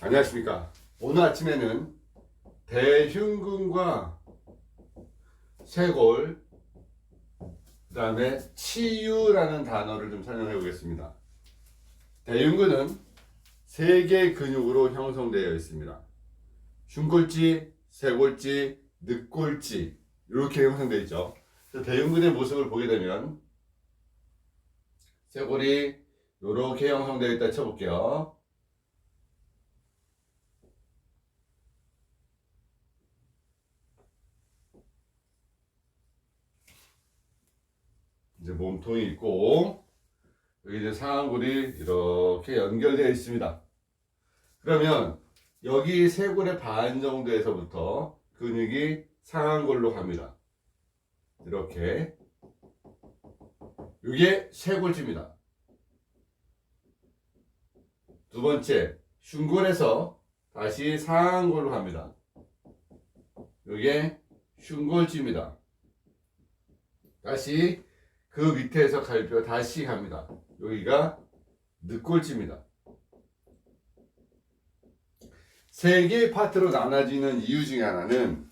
안녕하십니까. 오늘 아침에는 대흉근과 쇄골, 그 다음에 치유라는 단어를 좀 설명해 보겠습니다. 대흉근은 세 개의 근육으로 형성되어 있습니다. 흉골지, 쇄골지, 늑골지 이렇게 형성되어 있죠. 대흉근의 모습을 보게 되면 쇄골이 이렇게 형성되어 있다 쳐볼게요. 이제 몸통이 있고 여기 이제 상안골이 이렇게 연결되어 있습니다. 그러면 여기 쇄골의 반 정도에서부터 근육이 상안골로 갑니다. 이렇게 이게 쇄골지입니다. 두 번째 흉골에서 다시 상안골로 갑니다. 이게 흉골지입니다. 다시 그 밑에서 갈비가 다시 갑니다. 여기가 늑골지입니다. 세 개의 파트로 나눠지는 이유 중에 하나는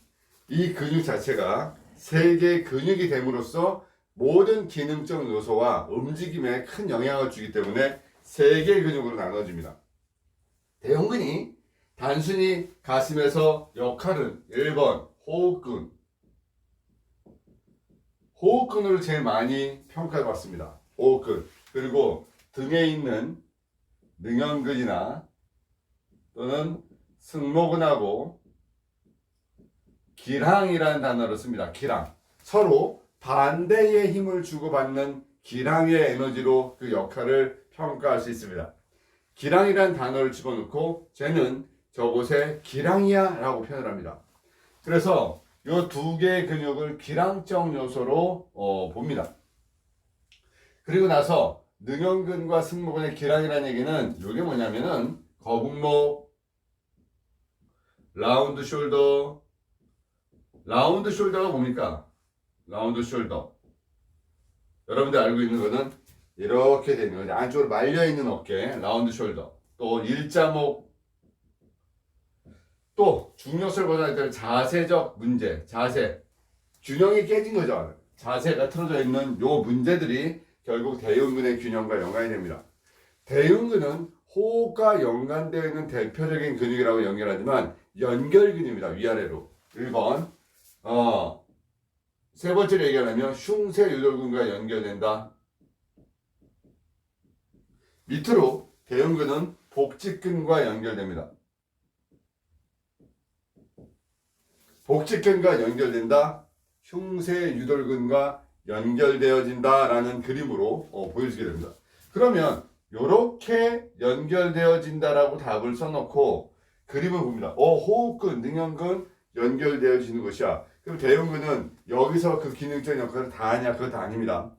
이 근육 자체가 세 개의 근육이 됨으로써 모든 기능적 요소와 움직임에 큰 영향을 주기 때문에 세 개의 근육으로 나눠집니다. 대형근이 단순히 가슴에서 역할은 1번 호흡근, 호흡근으로 제일 많이 평가받습니다. 호흡근. 그리고 등에 있는 능형근이나 또는 승모근하고 기랑이라는 단어를 씁니다. 기랑. 서로 반대의 힘을 주고받는 기랑의 에너지로 그 역할을 평가할 수 있습니다. 기랑이라는 단어를 집어넣고 쟤는 저곳에 기랑이야 라고 표현을 합니다. 그래서 이 두 개의 근육을 기랑적 요소로 어, 봅니다. 그리고 나서 능형근과 승모근의 기랑이라는 얘기는 이게 뭐냐면은 거북목, 라운드 숄더, 라운드 숄더가 뭡니까? 라운드 숄더. 여러분들 알고 있는 거는 이렇게 되는 거죠. 안쪽으로 말려 있는 어깨, 라운드 숄더. 또 일자목, 또 중력을 벗어날 때 자세적 문제, 자세. 균형이 깨진 거죠. 자세가 틀어져 있는 요 문제들이 결국 대흉근의 균형과 연관이 됩니다. 대흉근은 호흡과 연관되어 있는 대표적인 근육이라고 연결하지만 연결근입니다. 위아래로. 1번. 어, 세 번째로 얘기하면 흉쇄 유돌근과 연결된다. 밑으로 대흉근은 복직근과 연결됩니다. 복직근과 연결된다. 흉쇄 유돌근과 연결되어진다라는 그림으로 어, 보여주게 됩니다. 그러면 이렇게 연결되어진다라고 답을 써놓고 그림을 봅니다. 어, 호흡근, 능형근 연결되어지는 것이야. 그럼 대흉근은 여기서 그 기능적 역할을 다 하냐? 그거 다 아닙니다.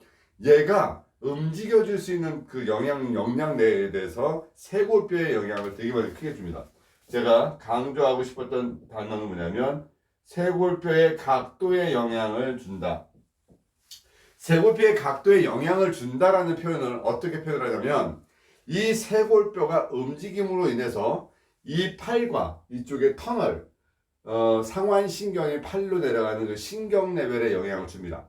얘가 움직여줄 수 있는 그 영양, 영양내에 대해서 쇄골뼈의 영향을 되게 많이 크게 줍니다. 제가 강조하고 싶었던 단어는 뭐냐면 쇄골뼈의 각도에 영향을 준다. 쇄골뼈의 각도에 영향을 준다라는 표현을 어떻게 표현하냐면 이 쇄골뼈가 움직임으로 인해서 이 팔과 이쪽의 터널 어, 상완신경이 팔로 내려가는 그 신경 레벨에 영향을 줍니다.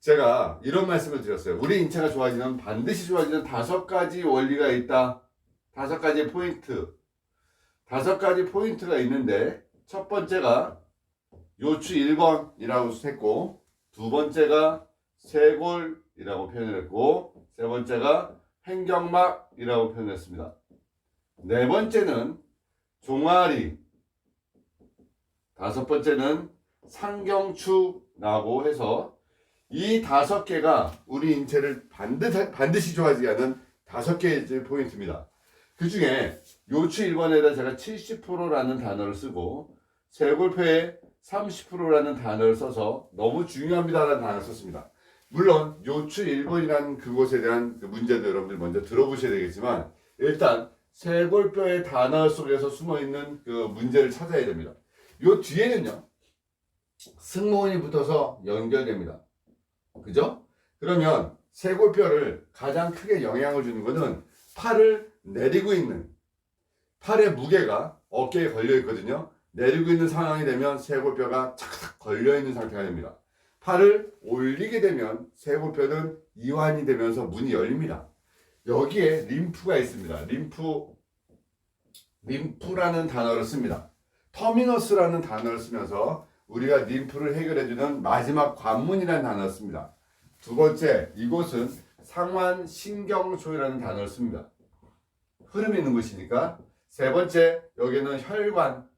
제가 이런 말씀을 드렸어요. 우리 인체가 좋아지면 반드시 좋아지는 다섯 가지 원리가 있다. 다섯 가지 포인트. 다섯 가지 포인트가 있는데 첫 번째가 요추 1번이라고 했고 두 번째가 쇄골이라고 표현을 했고 세 번째가 횡격막이라고 표현했습니다. 네 번째는 종아리 다섯 번째는 상경추라고 해서 이 다섯 개가 우리 인체를 반드시, 반드시 좋아지게 하는 다섯 개의 포인트입니다. 그 중에 요추 1번에다 제가 70%라는 단어를 쓰고 쇄골표에 30%라는 단어를 써서 너무 중요합니다라는 단어를 썼습니다. 물론 요추 1번이라는 그곳에 대한 그 문제도 여러분들 먼저 들어보셔야 되겠지만 일단 쇄골뼈의 단어 속에서 숨어 있는 그 문제를 찾아야 됩니다. 요 뒤에는요 승모근이 붙어서 연결됩니다. 그죠? 그러면 쇄골뼈를 가장 크게 영향을 주는 것은 팔을 내리고 있는 팔의 무게가 어깨에 걸려 있거든요. 내리고 있는 상황이 되면 쇄골뼈가 착착 걸려 있는 상태가 됩니다. 팔을 올리게 되면 쇄골뼈는 이완이 되면서 문이 열립니다. 여기에 림프가 있습니다. 림프, 림프라는 단어를 씁니다. 터미너스라는 단어를 쓰면서 우리가 림프를 해결해주는 마지막 관문이라는 단어를 씁니다. 두 번째, 이곳은 상완신경소이라는 단어를 씁니다. 흐름이 있는 곳이니까. 세 번째, 여기는 혈관,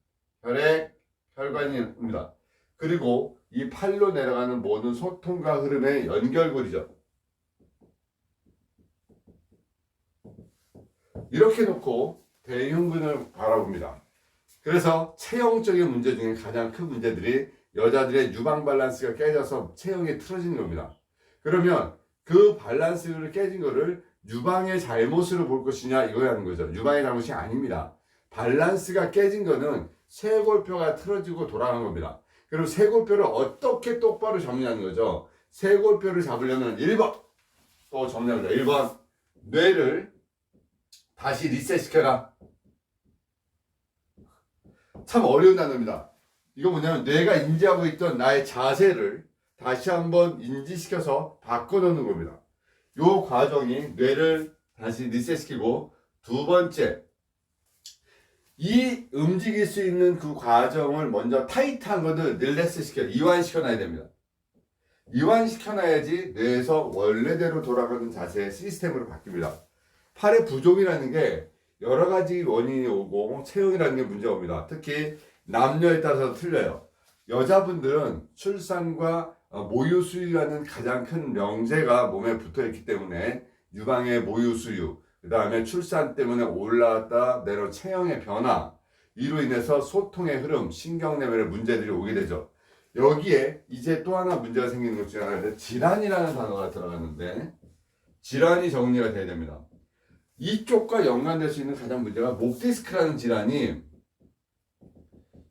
혈액, 혈관입니다. 그리고 이 팔로 내려가는 모든 소통과 흐름의 연결고리죠. 이렇게 놓고 대흉근을 바라봅니다. 그래서 체형적인 문제 중에 가장 큰 문제들이 여자들의 유방 밸런스가 깨져서 체형이 틀어지는 겁니다. 그러면 그 밸런스를 깨진 거를 유방의 잘못으로 볼 것이냐 이거라는 거죠. 유방의 잘못이 아닙니다. 밸런스가 깨진 거는 쇄골뼈가 틀어지고 돌아간 겁니다. 그리고 쇄골뼈를 어떻게 똑바로 잡냐는 거죠. 쇄골뼈를 잡으려면 1번 또 정리합니다. 1번 뇌를 다시 리셋시켜라. 참 어려운 단어입니다. 이거 뭐냐면 뇌가 인지하고 있던 나의 자세를 다시 한번 인지시켜서 바꿔놓는 겁니다. 요 과정이 뇌를 다시 리셋시키고 두 번째 이 움직일 수 있는 그 과정을 먼저 타이트한 것을 릴렉스 시켜 이완시켜 놔야 됩니다. 이완시켜 놔야지 뇌에서 원래대로 돌아가는 자세의 시스템으로 바뀝니다. 팔의 부종이라는 게 여러 가지 원인이 오고 체형이라는 게 문제가 옵니다. 특히 남녀에 따라서 틀려요. 여자분들은 출산과 어, 모유 수유라는 가장 큰 명제가 몸에 붙어 있기 때문에 유방의 모유 수유, 그 다음에 출산 때문에 올라왔다 내려 체형의 변화, 이로 인해서 소통의 흐름, 신경 레벨의 문제들이 오게 되죠. 여기에 이제 또 하나 문제가 생기는 것 중에 하나가 질환이라는 단어가 들어갔는데 질환이 정리가 돼야 됩니다. 이쪽과 연관될 수 있는 가장 문제가 목 디스크라는 질환이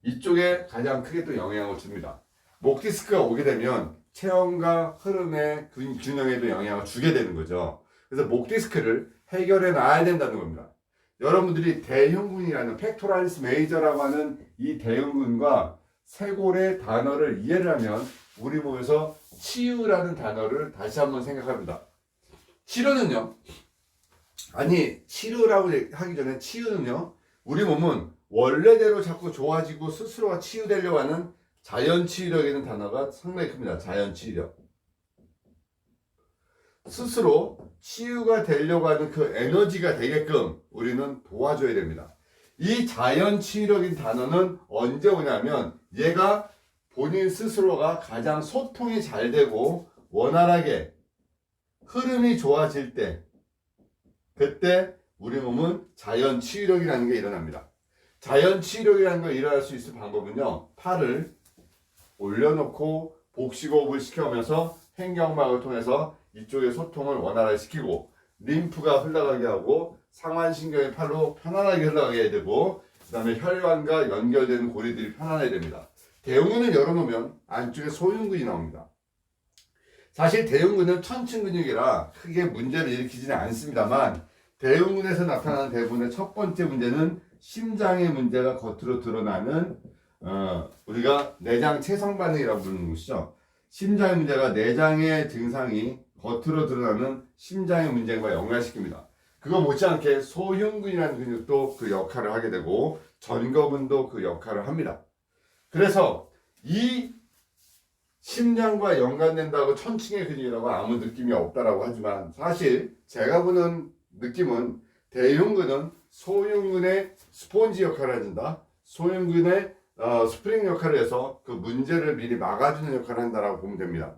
이쪽에 가장 크게 또 영향을 줍니다. 목 디스크가 오게 되면 체형과 흐름의 균- 균형에도 영향을 주게 되는 거죠. 그래서 목 디스크를 해결해 놔야 된다는 겁니다. 여러분들이 대흉근이라는 팩토라리스 메이저라고 하는 이 대흉근과 쇄골의 단어를 이해를 하면 우리 몸에서 치유라는 단어를 다시 한번 생각합니다. 치료는요. 아니 치료라고 하기 전에 치유는요. 우리 몸은 원래대로 자꾸 좋아지고 스스로가 치유되려고 하는 자연 치유력이라는 단어가 상당히 큽니다. 자연 치유력. 스스로 치유가 되려고 하는 그 에너지가 되게끔 우리는 도와줘야 됩니다. 이 자연 치유력인 단어는 언제 오냐면 얘가 본인 스스로가 가장 소통이 잘 되고 원활하게 흐름이 좋아질 때 그때 우리 몸은 자연 치유력이라는 게 일어납니다. 자연 치유력이라는 걸 일어날 수 있을 방법은요. 팔을 올려놓고 복식호흡을 시켜오면서 횡경막을 통해서 이쪽의 소통을 원활하게 시키고 림프가 흘러가게 하고 상완신경의 팔로 편안하게 흘러가게 해야 되고 그 다음에 혈관과 연결되는 고리들이 편안해야 됩니다. 대흉근을 열어놓으면 안쪽에 소흉근이 나옵니다. 사실 대흉근은 천층 근육이라 크게 문제를 일으키지는 않습니다만 대흉근에서 나타나는 대부분의 첫 번째 문제는 심장의 문제가 겉으로 드러나는 어, 우리가 내장 체성 반응이라고 부르는 것이죠. 심장의 문제가 내장의 증상이 겉으로 드러나는 심장의 문제과 연관시킵니다. 그거 못지않게 소흉근이라는 근육도 그 역할을 하게 되고 전거근도 그 역할을 합니다. 그래서 이 심장과 연관된다고 천칭의 근육이라고 아무 느낌이 없다라고 하지만 사실 제가 보는 느낌은 대흉근은 소흉근의 스폰지 역할을 해준다. 소흉근의 어, 스프링 역할을 해서 그 문제를 미리 막아주는 역할을 한다라고 보면 됩니다.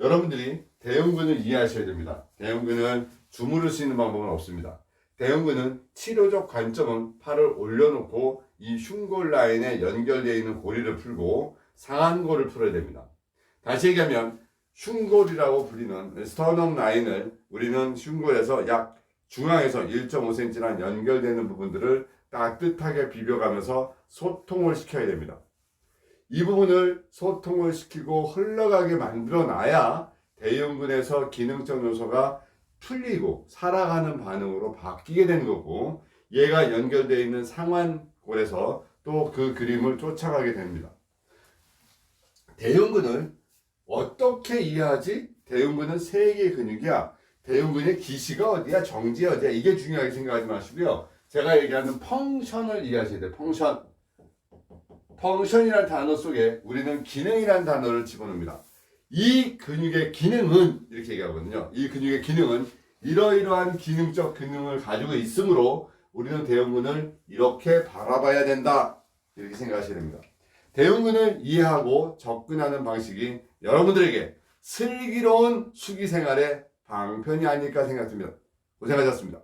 여러분들이 대흉근을 이해하셔야 됩니다. 대흉근은 주무를 수 있는 방법은 없습니다. 대흉근은 치료적 관점은 팔을 올려놓고 이 흉골 라인에 연결되어 있는 고리를 풀고 상안골을 풀어야 됩니다. 다시 얘기하면 흉골이라고 불리는 스터넘 라인을 우리는 흉골에서 약 중앙에서 1.5cm란 연결되는 부분들을 따뜻하게 비벼가면서 소통을 시켜야 됩니다. 이 부분을 소통을 시키고 흘러가게 만들어 놔야 대흉근에서 기능적 요소가 풀리고 살아가는 반응으로 바뀌게 되는 거고 얘가 연결되어 있는 상완골에서 또 그 그림을 쫓아가게 됩니다. 대흉근을 어떻게 이해하지? 대흉근은 세 개의 근육이야. 대흉근의 기시가 어디야? 정지 어디야? 이게 중요하게 생각하지 마시고요. 제가 얘기하는 펑션을 이해하셔야 돼요. 펑션. 펑션이라는 단어 속에 우리는 기능이라는 단어를 집어넣습니다. 이 근육의 기능은 이렇게 얘기하거든요. 이 근육의 기능은 이러이러한 기능적 기능을 가지고 있으므로 우리는 대흉근을 이렇게 바라봐야 된다. 이렇게 생각하셔야 됩니다. 대흉근을 이해하고 접근하는 방식이 여러분들에게 슬기로운 수기 생활의 방편이 아닐까 생각됩니다. 고생하셨습니다.